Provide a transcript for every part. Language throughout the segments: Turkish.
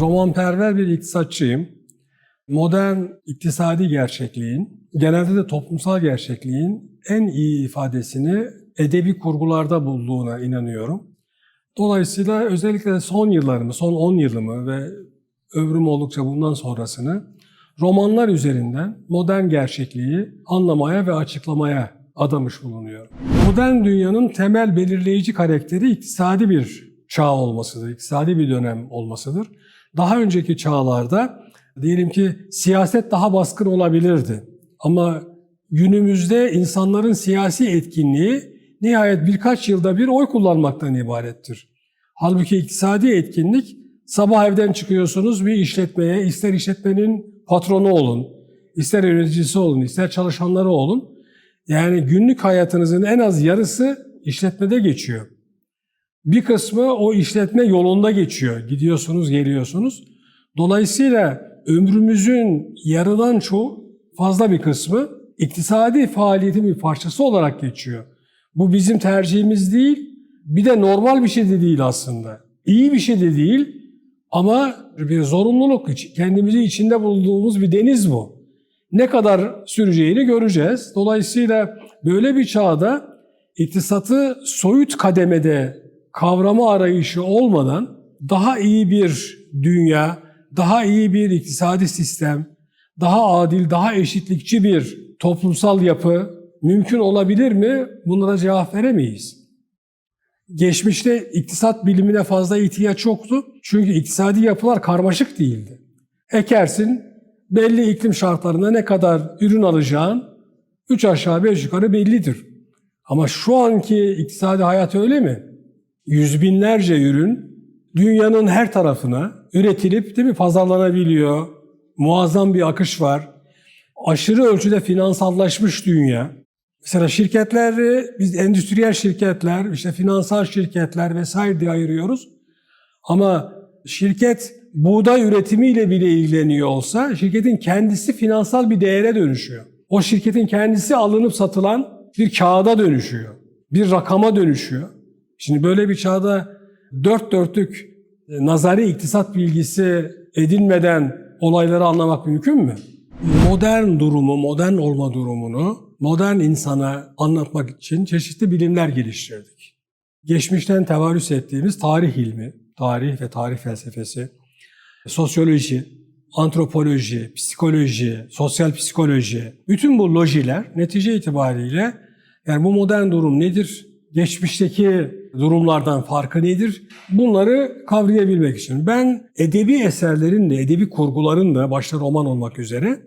romanperver bir iktisatçıyım. Modern iktisadi gerçekliğin, genelde de toplumsal gerçekliğin en iyi ifadesini edebi kurgularda bulduğuna inanıyorum. Dolayısıyla özellikle son yıllarımı, son 10 yılımı ve ömrüm oldukça bundan sonrasını romanlar üzerinden modern gerçekliği anlamaya ve açıklamaya adamış bulunuyorum. Modern dünyanın temel belirleyici karakteri iktisadi bir çağ olmasıdır, iktisadi bir dönem olmasıdır. Daha önceki çağlarda diyelim ki siyaset daha baskın olabilirdi. Ama günümüzde insanların siyasi etkinliği nihayet birkaç yılda bir oy kullanmaktan ibarettir. Halbuki iktisadi etkinlik sabah evden çıkıyorsunuz bir işletmeye, ister işletmenin patronu olun, ister yöneticisi olun, ister çalışanları olun. Yani günlük hayatınızın en az yarısı işletmede geçiyor. Bir kısmı o işletme yolunda geçiyor. Gidiyorsunuz, geliyorsunuz. Dolayısıyla ömrümüzün yarıdan çoğu fazla bir kısmı iktisadi faaliyetin bir parçası olarak geçiyor. Bu bizim tercihimiz değil, bir de normal bir şey de değil aslında. İyi bir şey de değil ama bir zorunluluk, kendimizi içinde bulduğumuz bir deniz bu. Ne kadar süreceğini göreceğiz. Dolayısıyla böyle bir çağda iktisatı soyut kademede kavrama arayışı olmadan daha iyi bir dünya, daha iyi bir iktisadi sistem, daha adil, daha eşitlikçi bir toplumsal yapı mümkün olabilir mi? Bunlara cevap veremeyiz. Geçmişte iktisat bilimine fazla ihtiyaç yoktu. Çünkü iktisadi yapılar karmaşık değildi. Ekersin, belli iklim şartlarında ne kadar ürün alacağın üç aşağı beş yukarı bellidir. Ama şu anki iktisadi hayat öyle mi? Yüz binlerce ürün dünyanın her tarafına üretilip değil mi pazarlanabiliyor. Muazzam bir akış var. Aşırı ölçüde finansallaşmış dünya. Mesela şirketleri biz endüstriyel şirketler, işte finansal şirketler vesaire diye ayırıyoruz. Ama şirket buğday üretimiyle bile ilgileniyor olsa şirketin kendisi finansal bir değere dönüşüyor. O şirketin kendisi alınıp satılan bir kağıda dönüşüyor. Bir rakama dönüşüyor. Şimdi böyle bir çağda dört dörtlük e, nazari iktisat bilgisi edinmeden olayları anlamak mümkün mü? Modern durumu, modern olma durumunu modern insana anlatmak için çeşitli bilimler geliştirdik. Geçmişten tevarüs ettiğimiz tarih ilmi, tarih ve tarih felsefesi, sosyoloji, antropoloji, psikoloji, sosyal psikoloji, bütün bu lojiler netice itibariyle yani bu modern durum nedir, geçmişteki durumlardan farkı nedir? Bunları kavrayabilmek için. Ben edebi eserlerin de, edebi kurguların da başta roman olmak üzere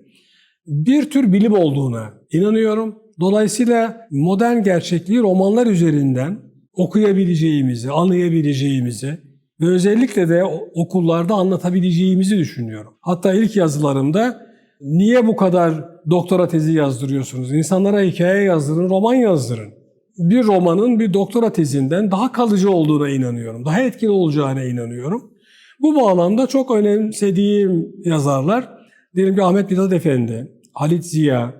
bir tür bilim olduğuna inanıyorum. Dolayısıyla modern gerçekliği romanlar üzerinden okuyabileceğimizi, anlayabileceğimizi ve özellikle de okullarda anlatabileceğimizi düşünüyorum. Hatta ilk yazılarımda niye bu kadar doktora tezi yazdırıyorsunuz? İnsanlara hikaye yazdırın, roman yazdırın. Bir romanın bir doktora tezinden daha kalıcı olduğuna inanıyorum. Daha etkili olacağına inanıyorum. Bu bağlamda çok önemsediğim yazarlar, diyelim ki Ahmet Mithat Efendi, Halit Ziya,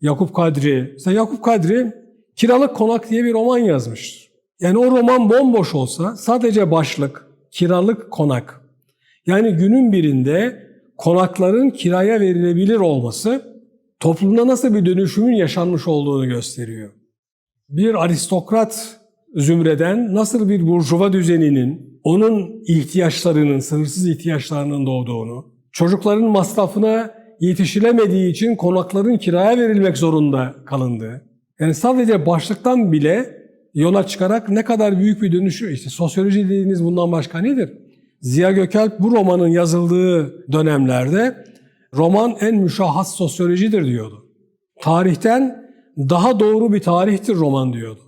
Yakup Kadri. Mesela Yakup Kadri Kiralık Konak diye bir roman yazmıştır. Yani o roman bomboş olsa sadece başlık, kiralık konak. Yani günün birinde konakların kiraya verilebilir olması toplumda nasıl bir dönüşümün yaşanmış olduğunu gösteriyor. Bir aristokrat zümreden nasıl bir burjuva düzeninin onun ihtiyaçlarının, sınırsız ihtiyaçlarının doğduğunu, çocukların masrafına yetişilemediği için konakların kiraya verilmek zorunda kalındı. Yani sadece başlıktan bile yola çıkarak ne kadar büyük bir dönüşü, işte sosyoloji dediğiniz bundan başka nedir? Ziya Gökalp bu romanın yazıldığı dönemlerde roman en müşahhas sosyolojidir diyordu. Tarihten daha doğru bir tarihtir roman diyordu.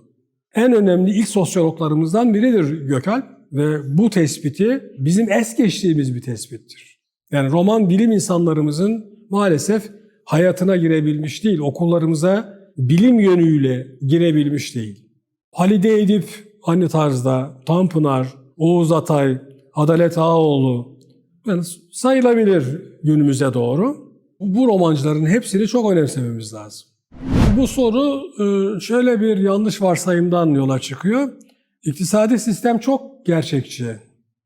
En önemli ilk sosyologlarımızdan biridir Gökalp ve bu tespiti bizim es geçtiğimiz bir tespittir. Yani roman bilim insanlarımızın maalesef hayatına girebilmiş değil, okullarımıza bilim yönüyle girebilmiş değil. Halide Edip aynı tarzda, Tanpınar, Oğuz Atay, Adalet Ağaoğlu yani sayılabilir günümüze doğru. Bu romancıların hepsini çok önemsememiz lazım. Bu soru e, şöyle bir yanlış varsayımdan yola çıkıyor. İktisadi sistem çok gerçekçi.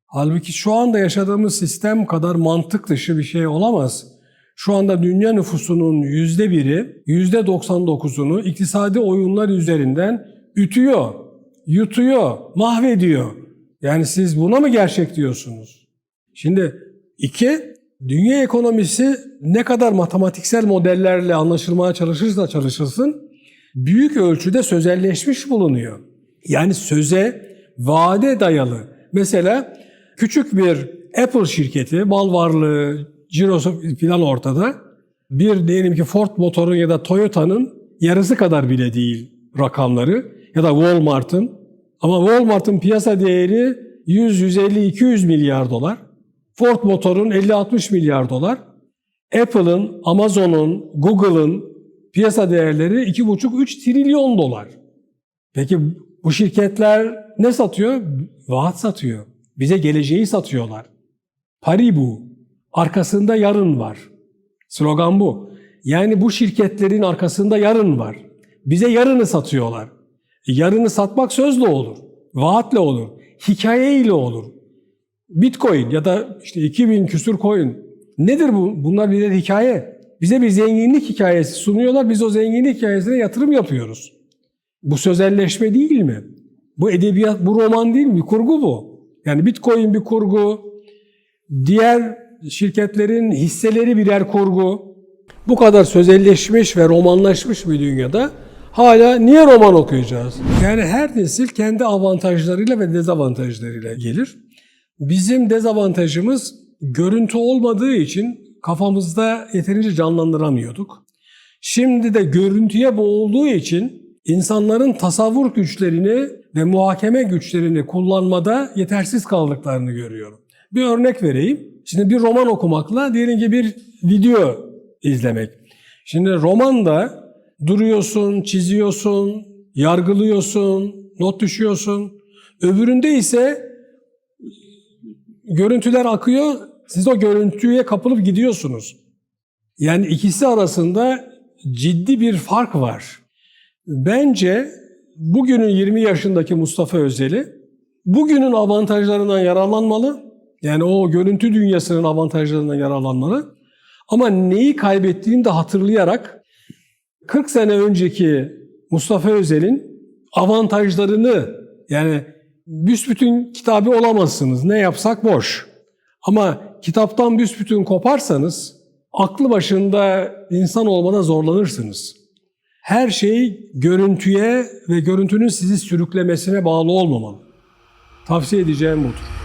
Halbuki şu anda yaşadığımız sistem kadar mantık dışı bir şey olamaz. Şu anda dünya nüfusunun yüzde biri, yüzde 99'unu iktisadi oyunlar üzerinden ütüyor, yutuyor, mahvediyor. Yani siz buna mı gerçek diyorsunuz? Şimdi iki, dünya ekonomisi ne kadar matematiksel modellerle anlaşılmaya çalışırsa çalışılsın, büyük ölçüde sözelleşmiş bulunuyor. Yani söze, vade dayalı. Mesela küçük bir Apple şirketi, mal varlığı, cirosu falan ortada. Bir diyelim ki Ford Motor'un ya da Toyota'nın yarısı kadar bile değil rakamları. Ya da Walmart'ın. Ama Walmart'ın piyasa değeri 100, 150, 200 milyar dolar. Ford Motor'un 50-60 milyar dolar. Apple'ın, Amazon'un, Google'ın piyasa değerleri 2,5-3 trilyon dolar. Peki bu şirketler ne satıyor? Vaat satıyor. Bize geleceği satıyorlar. Paribu. Arkasında yarın var. Slogan bu. Yani bu şirketlerin arkasında yarın var. Bize yarını satıyorlar. Yarını satmak sözle olur. Vaatle olur. Hikayeyle olur. Bitcoin ya da işte 2000 küsür coin. Nedir bu? Bunlar birer hikaye. Bize bir zenginlik hikayesi sunuyorlar. Biz o zenginlik hikayesine yatırım yapıyoruz. Bu sözelleşme değil mi? Bu edebiyat, bu roman değil mi? Kurgu bu. Yani Bitcoin bir kurgu, diğer şirketlerin hisseleri birer kurgu. Bu kadar sözelleşmiş ve romanlaşmış bir dünyada hala niye roman okuyacağız? Yani her nesil kendi avantajlarıyla ve dezavantajlarıyla gelir. Bizim dezavantajımız görüntü olmadığı için kafamızda yeterince canlandıramıyorduk. Şimdi de görüntüye boğulduğu için insanların tasavvur güçlerini ve muhakeme güçlerini kullanmada yetersiz kaldıklarını görüyorum. Bir örnek vereyim. Şimdi bir roman okumakla diyelim ki bir video izlemek. Şimdi romanda duruyorsun, çiziyorsun, yargılıyorsun, not düşüyorsun. Öbüründe ise görüntüler akıyor, siz o görüntüye kapılıp gidiyorsunuz. Yani ikisi arasında ciddi bir fark var. Bence bugünün 20 yaşındaki Mustafa Özel'i bugünün avantajlarından yararlanmalı. Yani o görüntü dünyasının avantajlarından yararlanmalı. Ama neyi kaybettiğini de hatırlayarak 40 sene önceki Mustafa Özel'in avantajlarını yani büsbütün kitabı olamazsınız. Ne yapsak boş. Ama kitaptan büsbütün koparsanız aklı başında insan olmada zorlanırsınız. Her şey görüntüye ve görüntünün sizi sürüklemesine bağlı olmamalı. Tavsiye edeceğim budur.